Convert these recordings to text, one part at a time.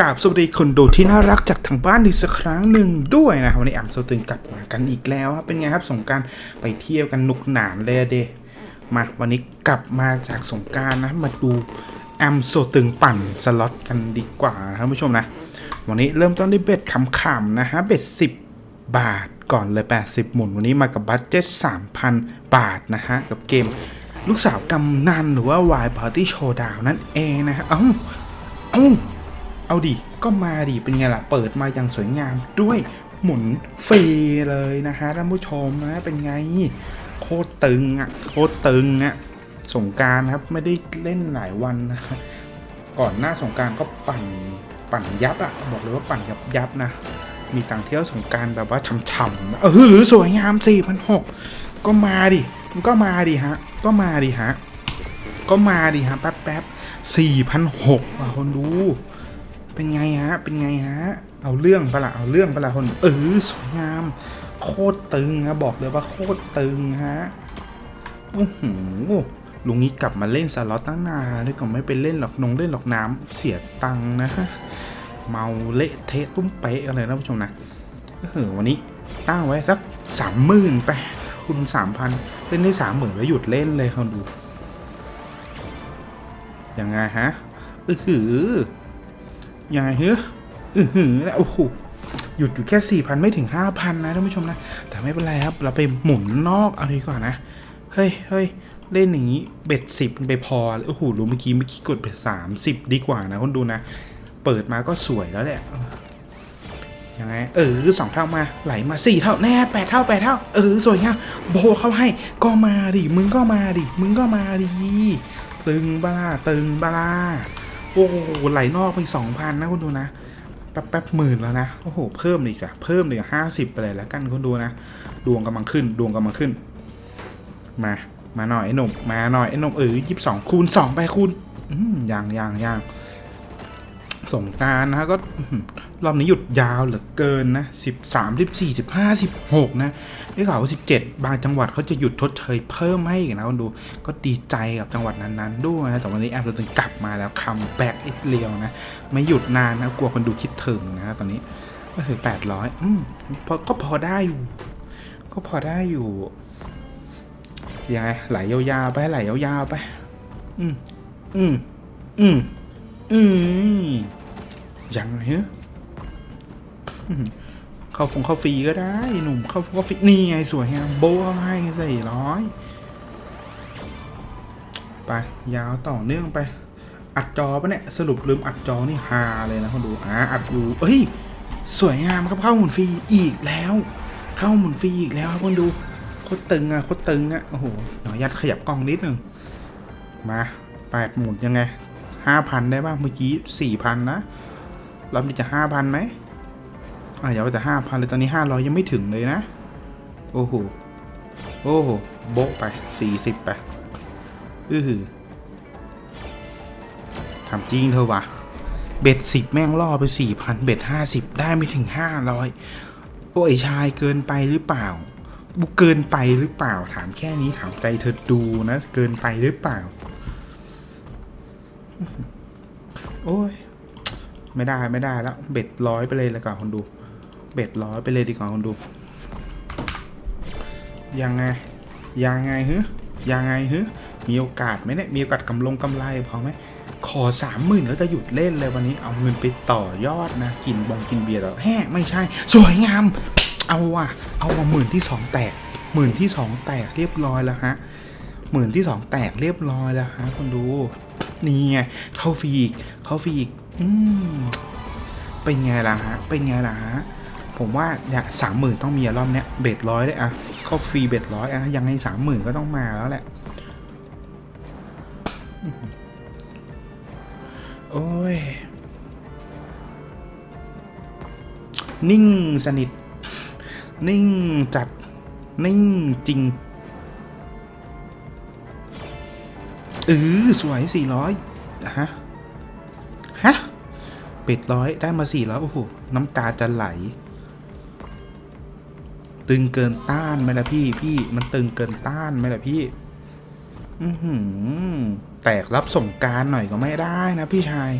กราบสวัสดีคนดูที่น่ารักจากทางบ้านอีกสักครั้งหนึ่งด้วยนะครับวันนี้อ่ำโซตึงกลับมากันอีกแล้วครับเป็นไงครับสงการไปเที่ยวกันหนุกหนานเลยเดมาวันนี้กลับมาจากสงการนะมาดูแอมโซตึงปั่นสล็อตกันดีกว่านะครับผู้ชมนะ วันนี้เริ่มต้นด้วยเบ็ดขำๆนะฮะเบ็ด10บาทก่อนเลย 80 หมุน วันนี้มากับบัตเจ็ต3,000บาทนะฮะกับเกมลูกสาวกำนันหรือว่า Y Party Showdown นั่นเองนะฮะเอ้าเอ้า เอาดิ ก็มาดิเป็นไงล่ะ เปิดมาอย่างสวยงามด้วยหมุนฟรีเลยนะฮะท่านผู้ชมนะ เป็นไง โคตรตึงอะ โคตรตึงอะ สงการครับไม่ได้เล่นหลายวันนะ ก่อนหน้าสงการก็ปั่นปั่นยับอะบอกเลยว่าปั่นยับยับนะ มีต่างเที่ยวสงการแบบว่าช่ำๆนะเออสวยงามสี่พันหกก็มาดิ มันก็มาดิฮะ ก็มาดิฮะ ก็มาดิฮะแป๊บแป๊บสี่พันหกคนดู เป็นไงฮะ เป็นไงฮะ เอาเรื่องปะละเอาเรื่องปะละคนเออสวยงาม โคตรตึงนะบอกเลยว่าโคตรตึงฮะโอ้โหลุงนี้กลับมาเล่นสล็อตตั้งนานเลยก็ไม่ไปเล่นหรอกนงเล่นหรอกน้ำเสียตังนะเมาเละเทะตุ้มเป๊ะอะไรนะผู้ชมนะเออวันนี้ตั้งไว้สักสามหมื่นไปคุณสามพันเล่นได้สามหมื่นแล้วหยุดเล่นเลยเขาดูยังไงฮะเออหือ ยังไงเฮ้ยเออหือแล้วโอ้โหหยุดอยู่แค่สี่พันไม่ถึงห้าพันนะท่านผู้ชมนะ แต่ไม่เป็นไรครับ เราไปหมุนนอกเอาดีกว่านะ เฮ้ยเฮ้ยเล่นอย่างนี้ เบ็ดสิบไปพอโอ้โหรู้เมื่อกี้เมื่อกี้กดเบ็ดสามสิบดีกว่านะคนดูนะ เปิดมาก็สวยแล้วแหละยังไง เออสองเท่ามาไหลมาสี่เท่าแน่แปดเท่าแปดเท่า เออ สวยงามโบเข้าให้ก็มาดิ มึงก็มาดิ มึงก็มาดิ ตึงบ้าตึงบ้า โอ้โหไหลนอกไปสองพันนะคุณดูนะแป๊บแป๊บหมื่นแล้วนะโอ้โหเพิ่มอีกอะเพิ่มเลยห้าสิบไปเลยแล้วกันคุณดูนะ ดวงกำลังขึ้น ดวงกำลังขึ้น มา มาหน่อยไอ้หนุ่มมาหน่อยไอ้หนุ่มเออยี่สิบสองคูณสองไปคูณอืมยังยังยัง สงการนะฮะก็รอบนี้หยุดยาวเหลือเกินนะสิบสามสิบสี่สิบห้าสิบหกนะได้ข่าวว่าสิบเจ็ดบางจังหวัดเขาจะหยุดชดเชยเพิ่มให้อีกนะคุณดูก็ดีใจกับจังหวัดนั้นๆด้วยนะแต่วันนี้แอมตัวตึงกลับมาแล้วคัมแบกอีกเรียวนะ ไม่หยุดนานนะกลัวคนดูคิดถึงนะตอนนี้ก็คือแปดร้อยอืมพอก็พอได้อยู่ ก็พอได้อยู่ยังไงไหลยาวๆไปไหลยาวๆไป อืมอืมอืม อืมยังไงฮะเข้าฟงเข้าฟรีก็ได้ หนุ่มเข้าฟงเข้าฟรีนี่ไงสวยงามโบ้เข้าให้สี่ร้อยไป ยาวต่อเนื่องไป อัดจอปะเนี่ย สรุปลืมอัดจอนี่ฮาเลยนะคนดูอ่าอัดอยู่เฮ้ย สวยงามครับเข้าหมุนฟรีอีกแล้ว เข้าหมุนฟรีอีกแล้วครับคนดูโคตรตึงอะโคตรตึงอะโอ้โหหน่อยยัดขยับกล้องนิดหนึ่งมาแปดหมุนยังไง ห้าพันได้บ้างเมื่อกี้สี่พันนะรอบนี้จะห้าพันไหมอะอย่าไปแต่ห้าพันเลยตอนนี้ห้าร้อยยังไม่ถึงเลยนะ โอ้โห โอ้โห โบะไปสี่สิบไปอือหือทำจริงเธอวะเบ็ดสิบแม่งล่อไปสี่พันเบ็ดห้าสิบได้ไม่ถึงห้าร้อยโอ้ยชายเกินไปหรือเปล่าบุเกินไปหรือเปล่าถามแค่นี้ถามใจเธอดูนะ เกินไปหรือเปล่า โอ้ย ไม่ได้ไม่ได้แล้ว เบ็ดร้อยไปเลยเลยก่อนคนดู เบ็ดร้อยไปเลยดีกว่าคนดู ยังไง ยังไงฮึยังไงฮึมีโอกาสไหมเนี่ย มีโอกาสกำลงกำไรพอไหม ขอสามหมื่นแล้วจะหยุดเล่นเลยวันนี้ เอาเงินไปต่อยอดนะ กินบองกินเบียร์แล้วแฮ่ไม่ใช่ สวยงาม เอาว่ะ เอาว่ะหมื่นที่สองแตกหมื่นที่สองแตกเรียบร้อยแล้วฮะหมื่นที่สองแตกเรียบร้อยแล้วฮะคนดู นี่ไงเข้าฟรีอีกเข้าฟรีอีกอืมเป็นไงล่ะฮะเป็นไงล่ะฮะผมว่าอยากสามหมื่นต้องมีรอบเนี้ยเบ็ดร้อยได้อะเข้าฟรีเบ็ดร้อยอะยังไงสามหมื่นก็ต้องมาแล้วแหละโอ้ย นิ่งสนิท นิ่งจัด นิ่งจริง เออสวยสี่ร้อยฮะ ฮะเป็ดร้อยได้มาสี่ร้อยโอ้โห น้ำตาจะไหล ตึงเกินต้านไหมล่ะพี่ พี่มันตึงเกินต้านไหมล่ะพี่ อือหือแตกรับส่งการหน่อยก็ไม่ได้นะพี่ชาย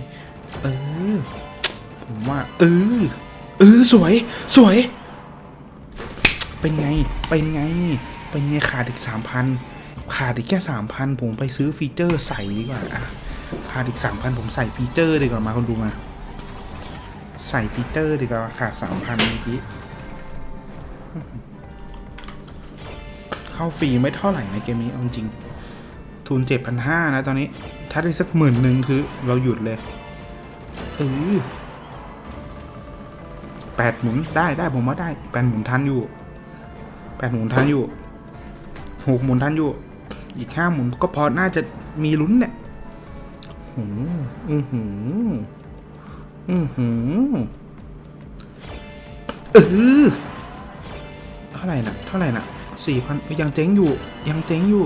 เออ ผมว่า เออ เออ สวย สวย เป็นไง เป็นไง เป็นไงขาดอีกสามพัน ขาดอีกแค่สามพันผมไปซื้อฟีเจอร์ใส่ดีกว่าอะขาดอีกสามพันผมใส่ฟีเจอร์ดีกว่ามาคนดูมา ใส่ฟีเจอร์ดีกว่าขาดสามพันเมื่อกี้เข้าฟรีไม่เท่าไหร่ในเกมนี้เอาจริง ทุนเจ็ดพันห้านะตอนนี้ ถ้าได้สักหมื่นหนึ่งคือเราหยุดเลยเออแปดหมุนได้ได้ผมว่าได้แปดหมุนทันอยู่แปดหมุนทันอยู่ หกหมุนทันอยู่ อีกห้าหมุนก็พอน่าจะมีลุ้นเนี่ยหืมอือหืออือหือเออเท่าไหร่น่ะ เท่าไหร่น่ะสี่พันยังเจ๊งอยู่ ยังเจ๊งอยู่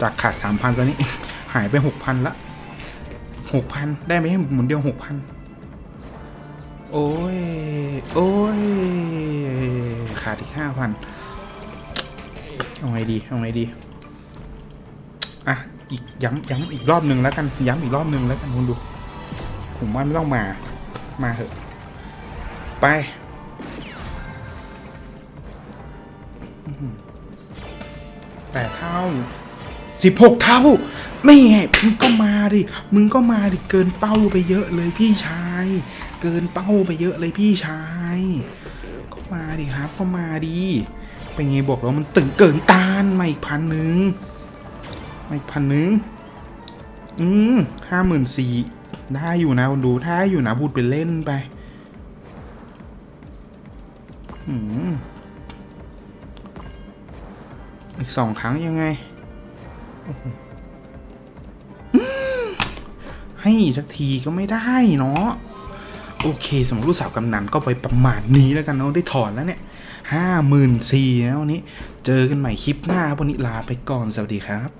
จากขาดสามพันตอนนี้ หายไปหกพันละหกพันได้ไหมหมุนเดียวหกพันโอ้ย โอ้ย ขาดอีกห้าพันเอาไงดีเอาไงดีอะอีกย้ำย้ำอีกรอบหนึ่งแล้วกันย้ำอีกรอบหนึ่งแล้วกันคุณดูผมว่าไม่ต้องมามาเถอะไปแปดเท่าสิบหกเท่า ไม่ไงมึงก็มาดิ มึงก็มาดิ เกินเป้าไปเยอะเลยพี่ชาย เกินเป้าไปเยอะเลยพี่ชาย มาดิครับก็มาดิเป็นไงบอกแล้วมันตึงเกินตานมาอีกพันหนึ่งมาอีกพันหนึ่งอืมห้าหมื่นสี่ได้อยู่นะคุณดูถ้าอยู่นะพูดไปเล่นไปอืมอีกสองครั้งยังไงให้สักทีก็ไม่ได้เนาะ โอเคสำหรับลูกสาวกำนันก็ไปประมาณนี้แล้วกันเนาะได้ถอนแล้วเนี่ยห้าหมื่นสี่แล้ววันนี้ เจอกันใหม่คลิปหน้าวันนี้ลาไปก่อนสวัสดีครับ